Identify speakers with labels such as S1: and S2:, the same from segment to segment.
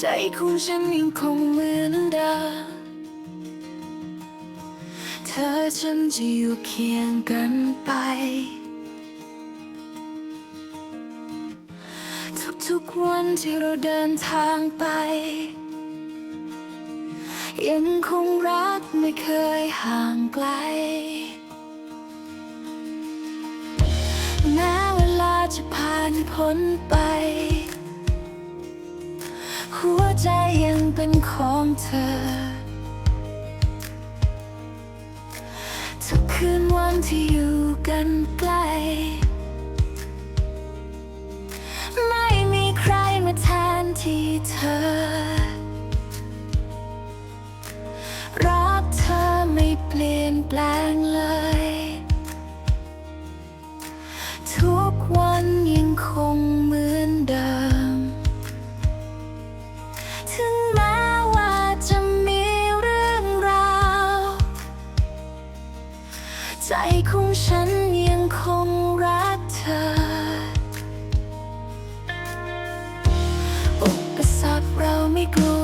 S1: ใจของฉันยังคงเหมือนเดิมเธอฉันจะอยู่เคียงกันไป ทุกๆวันที่เราเดินทางไป ยังคงรักไม่เคยห่างไกล แม้เวลาจะผ่านพ้นไป ใจยังเป็นของเธอ ทุกคืนวันที่อยู่กันใกล้ไม่มีใครมาแทนที่เธอ รักเธอไม่เปลี่ยนแปลง ใจของฉันยังคงรักเธออุปสรรคเราไม่กลัว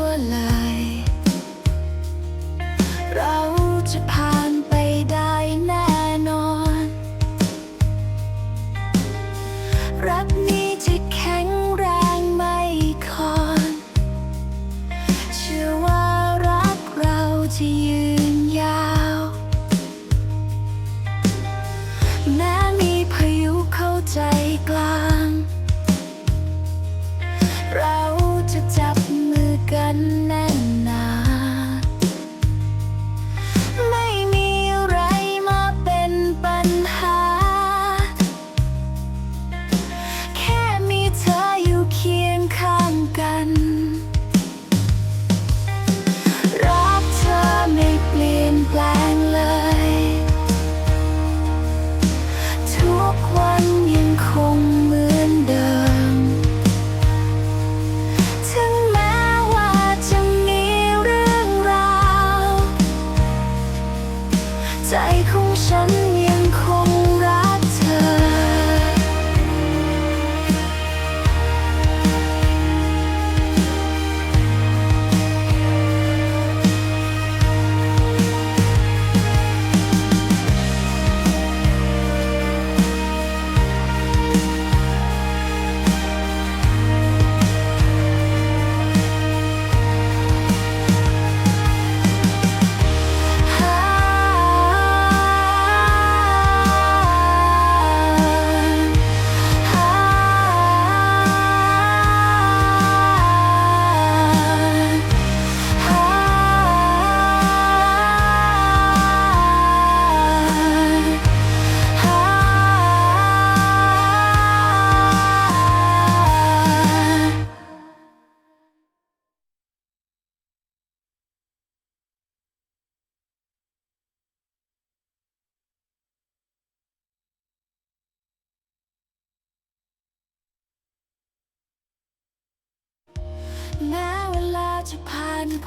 S1: ใจของฉัน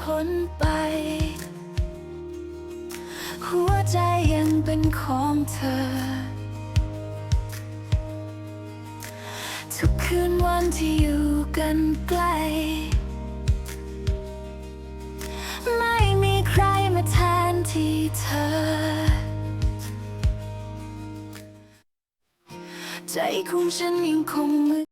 S1: พ้นไป หัวใจยังเป็นของเธอ ทุกคืนวันที่อยู่กันใกล้ไม่มีใครมาแทนที่เธอ ใจของฉันยังคงมือ